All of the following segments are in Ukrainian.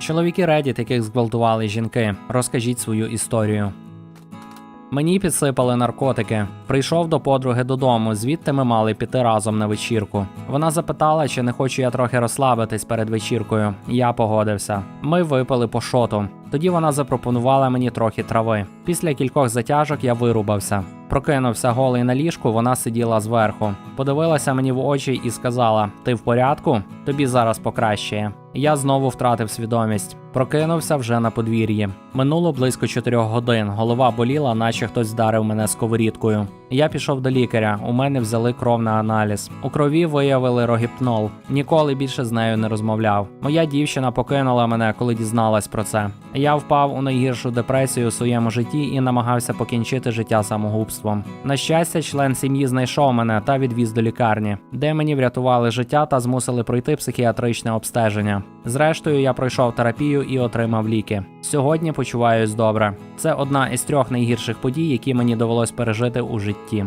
Чоловіки Reddit, яких зґвалтували жінки, розкажіть свою історію. Мені підсипали наркотики. Прийшов до подруги додому, звідти ми мали піти разом на вечірку. Вона запитала, чи не хочу я трохи розслабитись перед вечіркою. Я погодився. Ми випили по шоту. Тоді вона запропонувала мені трохи трави. Після кількох затяжок я вирубався. Прокинувся голий на ліжку, вона сиділа зверху. Подивилася мені в очі і сказала: Ти в порядку? Тобі зараз покращає. Я знову втратив свідомість. Прокинувся вже на подвір'ї. Минуло близько чотирьох годин. Голова боліла, наче хтось вдарив мене сковорідкою. Я пішов до лікаря. У мене взяли кров на аналіз. У крові виявили рогіпнол. Ніколи більше з нею не розмовляв. Моя дівчина покинула мене, коли дізналась про це. Я впав у найгіршу депресію у своєму житті і намагався покінчити життя самогубством. На щастя, член сім'ї знайшов мене та відвіз до лікарні, де мені врятували життя та змусили пройти психіатричне обстеження. Зрештою, я пройшов терапію і отримав ліки. Сьогодні почуваюсь добре. Це одна із трьох найгірших подій, які мені довелось пережити у житті.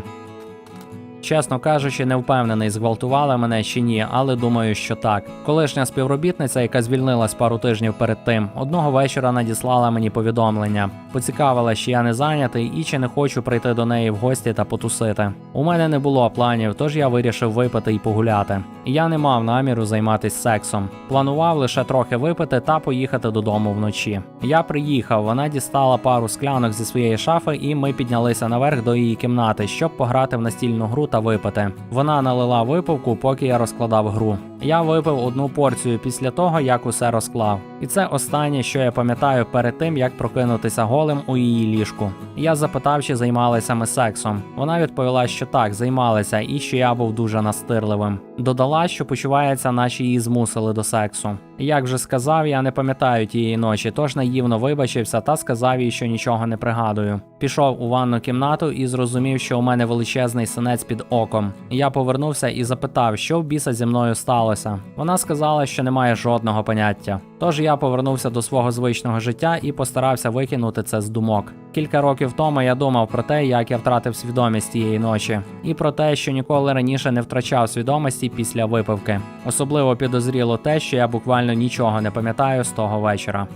Чесно кажучи, не впевнений, зґвалтували мене чи ні, але думаю, що так. Колишня співробітниця, яка звільнилась пару тижнів перед тим, одного вечора надіслала мені повідомлення. Поцікавила, чи я не зайнятий і чи не хочу прийти до неї в гості та потусити. У мене не було планів, тож я вирішив випити і погуляти. Я не мав наміру займатися сексом. Планував лише трохи випити та поїхати додому вночі. Я приїхав, вона дістала пару склянок зі своєї шафи, і ми піднялися наверх до її кімнати, щоб пограти в настільну гру та випити. Вона налила випивку, поки я розкладав гру. Я випив одну порцію після того, як усе розклав. І це останнє, що я пам'ятаю перед тим, як прокинутися голим у її ліжку. Я запитав, чи займалися ми сексом. Вона відповіла, що так, займалися, і що я був дуже настирливим. Додала, що почувається, наче її змусили до сексу. Як вже сказав, я не пам'ятаю тієї ночі, тож наївно вибачився та сказав їй, що нічого не пригадую. Пішов у ванну кімнату і зрозумів, що у мене величезний синець під оком. Я повернувся і запитав, що в біса зі мною сталося. Вона сказала, що немає жодного поняття. Тож я повернувся до свого звичного життя і постарався викинути це з думок. Кілька років тому я думав про те, як я втратив свідомість тієї ночі, і про те, що ніколи раніше не втрачав свідомості після випивки. Особливо підозріло те, що я буквально нічого не пам'ятаю з того вечора.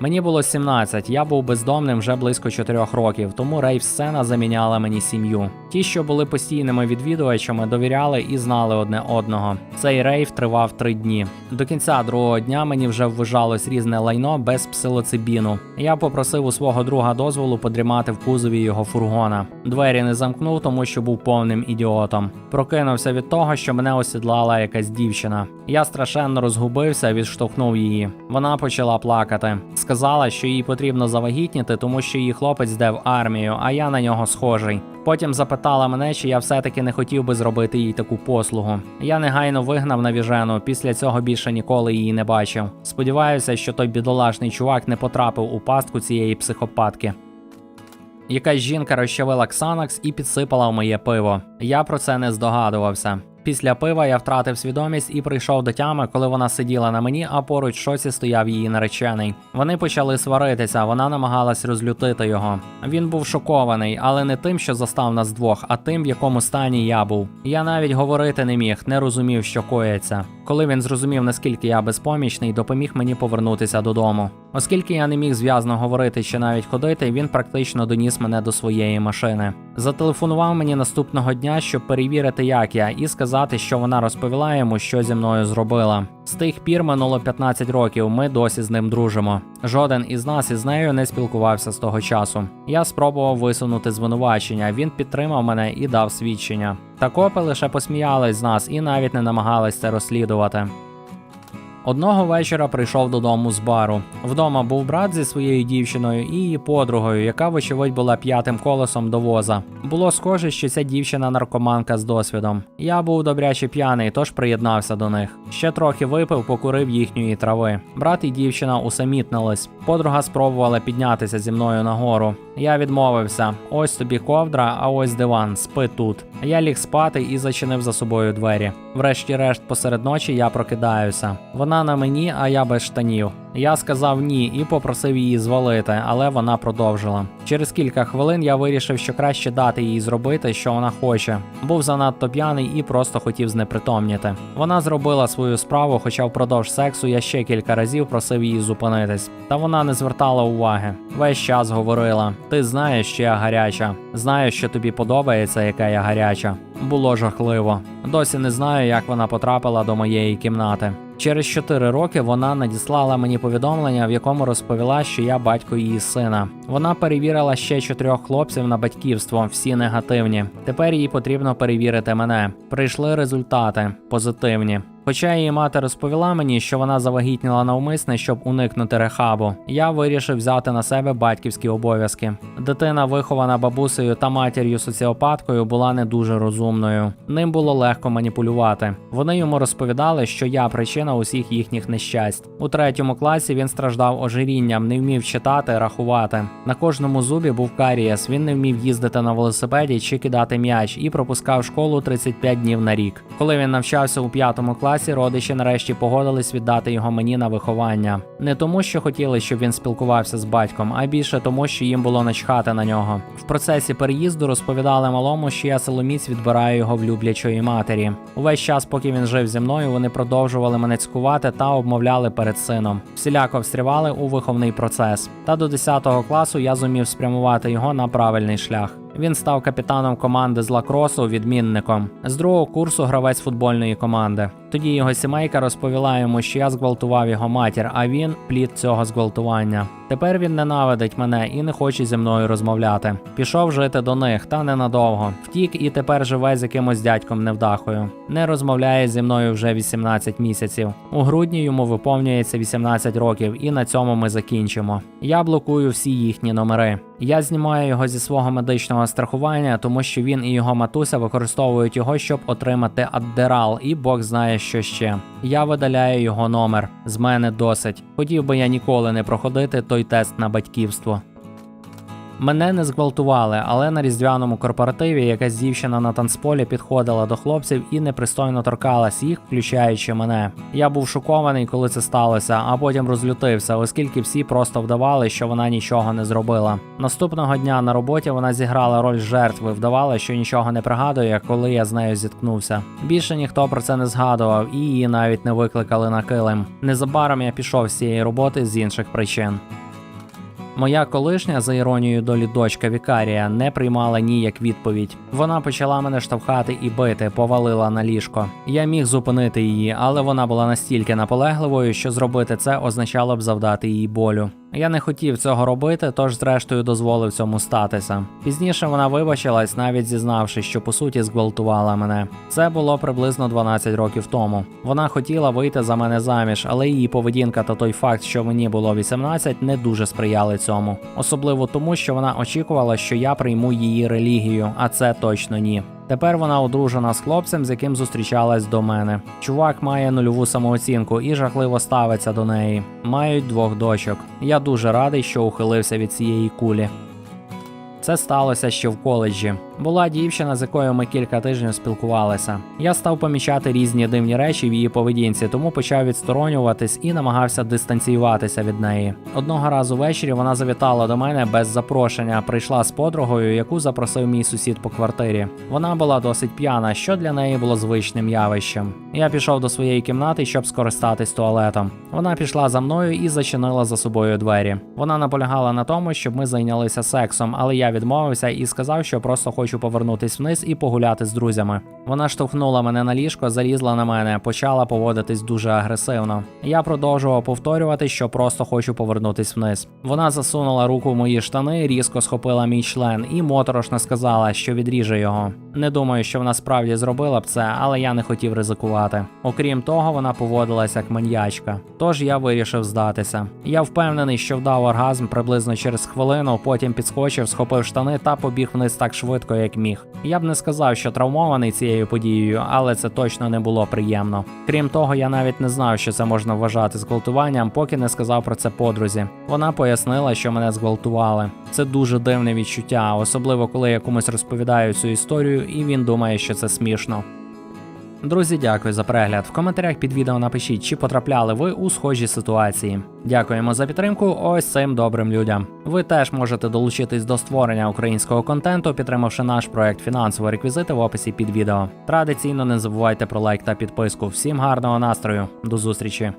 Мені було 17, я був бездомним вже близько 4 років, тому рейв сцена заміняла мені сім'ю. Ті, що були постійними відвідувачами, довіряли і знали одне одного. Цей рейв тривав три дні. До кінця другого дня мені вже ввижалось різне лайно без псилоцибіну. Я попросив у свого друга дозволу подрімати в кузові його фургона. Двері не замкнув, тому що був повним ідіотом. Прокинувся від того, що мене осідлала якась дівчина. Я страшенно розгубився, відштовхнув її. Вона почала плакати. Сказала, що їй потрібно завагітніти, тому що її хлопець йде в армію, а я на нього схожий. Потім запитала мене, чи я все-таки не хотів би зробити їй таку послугу. Я негайно вигнав навіжену, після цього більше ніколи її не бачив. Сподіваюся, що той бідолашний чувак не потрапив у пастку цієї психопатки. Якась жінка розчавила Ксанакс і підсипала в моє пиво. Я про це не здогадувався. Після пива я втратив свідомість і прийшов до тями, коли вона сиділа на мені, а поруч шоці стояв її наречений. Вони почали сваритися, вона намагалась розлютити його. Він був шокований, але не тим, що застав нас двох, а тим, в якому стані я був. Я навіть говорити не міг, не розумів, що коїться. Коли він зрозумів, наскільки я безпомічний, допоміг мені повернутися додому. Оскільки я не міг зв'язно говорити чи навіть ходити, він практично доніс мене до своєї машини. Зателефонував мені наступного дня, щоб перевірити, як я, і сказати, що вона розповіла йому, що зі мною зробила. З тих пір минуло 15 років. Ми досі з ним дружимо. Жоден із нас із нею не спілкувався з того часу. Я спробував висунути звинувачення. Він підтримав мене і дав свідчення. Та копи лише посміялись з нас і навіть не намагались це розслідувати. Одного вечора прийшов додому з бару. Вдома був брат зі своєю дівчиною і її подругою, яка, вочевидь, була п'ятим колесом до воза. Було схоже, що ця дівчина наркоманка з досвідом. Я був добряче п'яний, тож приєднався до них. Ще трохи випив, покурив їхньої трави. Брат і дівчина усамітнились. Подруга спробувала піднятися зі мною нагору. Я відмовився: ось тобі ковдра, а ось диван, спи тут. Я ліг спати і зачинив за собою двері. Врешті-решт, посеред ночі я прокидаюся. Вона Вона на мені, а я без штанів. Я сказав ні і попросив її звалити, але вона продовжила. Через кілька хвилин я вирішив, що краще дати їй зробити, що вона хоче. Був занадто п'яний і просто хотів знепритомніти. Вона зробила свою справу, хоча впродовж сексу я ще кілька разів просив її зупинитись. Та вона не звертала уваги. Весь час говорила: Ти знаєш, що я гаряча, знаєш, що тобі подобається, яка я гаряча. Було жахливо. Досі не знаю, як вона потрапила до моєї кімнати. Через 4 роки вона надіслала мені повідомлення, в якому розповіла, що я батько її сина. Вона перевірила ще чотирьох хлопців на батьківство, всі негативні. Тепер їй потрібно перевірити мене. Прийшли результати позитивні. Хоча її мати розповіла мені, що вона завагітніла навмисне, щоб уникнути рехабу, я вирішив взяти на себе батьківські обов'язки. Дитина, вихована бабусею та матір'ю соціопаткою, була не дуже розумною. Ним було легко маніпулювати. Вони йому розповідали, що я причина усіх їхніх нещасть. У третьому класі він страждав ожирінням, не вмів читати, рахувати. На кожному зубі був карієс. Він не вмів їздити на велосипеді чи кидати м'яч і пропускав школу 35 днів на рік. Коли він навчався у п'ятому класі, родичі нарешті погодились віддати його мені на виховання. Не тому, що хотіли, щоб він спілкувався з батьком, а більше тому, що їм було начхати на нього. В процесі переїзду розповідали малому, що я силоміць відбираю його в люблячої матері. Увесь час, поки він жив зі мною, вони продовжували мене цькувати та обмовляли перед сином. Всіляко встрівали у виховний процес. Та до 10 класу я зумів спрямувати його на правильний шлях. Він став капітаном команди з лакросу, відмінником. З другого курсу гравець футбольної команди. Тоді його сімейка розповіла йому, що я зґвалтував його матір, а він плід цього зґвалтування. Тепер він ненавидить мене і не хоче зі мною розмовляти. Пішов жити до них, та ненадовго. Втік і тепер живе з якимось дядьком невдахою. Не розмовляє зі мною вже 18 місяців. У грудні йому виповнюється 18 років, і на цьому ми закінчимо. Я блокую всі їхні номери. Я знімаю його зі свого медичного страхування, тому що він і його матуся використовують його, щоб отримати аддерал, і Бог знає, що ще. Я видаляю його номер. З мене досить. Хотів би я ніколи не проходити той тест на батьківство. Мене не зґвалтували, але на різдвяному корпоративі якась дівчина на танцполі підходила до хлопців і непристойно торкалась їх, включаючи мене. Я був шокований, коли це сталося, а потім розлютився, оскільки всі просто вдавали, що вона нічого не зробила. Наступного дня на роботі вона зіграла роль жертви, вдавала, що нічого не пригадує, коли я з нею зіткнувся. Більше ніхто про це не згадував, і її навіть не викликали на килим. Незабаром я пішов з цієї роботи з інших причин. Моя колишня, за іронією долі дочка Вікарія, не приймала ніяк відповідь. Вона почала мене штовхати і бити, повалила на ліжко. Я міг зупинити її, але вона була настільки наполегливою, що зробити це означало б завдати їй болю. Я не хотів цього робити, тож зрештою дозволив цьому статися. Пізніше вона вибачилась, навіть зізнавши, що по суті зґвалтувала мене. Це було приблизно 12 років тому. Вона хотіла вийти за мене заміж, але її поведінка та той факт, що мені було 18, не дуже сприяли цьому. Особливо тому, що вона очікувала, що я прийму її релігію, а це точно ні. Тепер вона одружена з хлопцем, з яким зустрічалась до мене. Чувак має нульову самооцінку і жахливо ставиться до неї. Мають двох дочок. Я дуже радий, що ухилився від цієї кулі. Це сталося ще в коледжі. Була дівчина, з якою ми кілька тижнів спілкувалися. Я став помічати різні дивні речі в її поведінці, тому почав відсторонюватись і намагався дистанціюватися від неї. Одного разу ввечері вона завітала до мене без запрошення, прийшла з подругою, яку запросив мій сусід по квартирі. Вона була досить п'яна, що для неї було звичним явищем. Я пішов до своєї кімнати, щоб скористатись туалетом. Вона пішла за мною і зачинила за собою двері. Вона наполягала на тому, щоб ми зайнялися сексом, але я відмовився і сказав, що просто хочу повернутись вниз і погуляти з друзями. Вона штовхнула мене на ліжко, залізла на мене, почала поводитись дуже агресивно. Я продовжував повторювати, що просто хочу повернутись вниз. Вона засунула руку в мої штани, різко схопила мій член і моторошно сказала, що відріже його. Не думаю, що вона справді зробила б це, але я не хотів ризикувати. Окрім того, вона поводилася як маньячка. Тож я вирішив здатися. Я впевнений, що вдав оргазм приблизно через хвилину, потім підскочив, схопив штани та побіг вниз так швидко, як міг. Я б не сказав, що травмований цією подією, але це точно не було приємно. Крім того, я навіть не знав, що це можна вважати зґвалтуванням, поки не сказав про це подрузі. Вона пояснила, що мене зґвалтували. Це дуже дивне відчуття, особливо коли я комусь розповідаю цю історію, і він думає, що це смішно. Друзі, дякую за перегляд. В коментарях під відео напишіть, чи потрапляли ви у схожі ситуації. Дякуємо за підтримку ось цим добрим людям. Ви теж можете долучитись до створення українського контенту, підтримавши наш проект фінансово реквізити в описі під відео. Традиційно не забувайте про лайк та підписку. Всім гарного настрою, до зустрічі!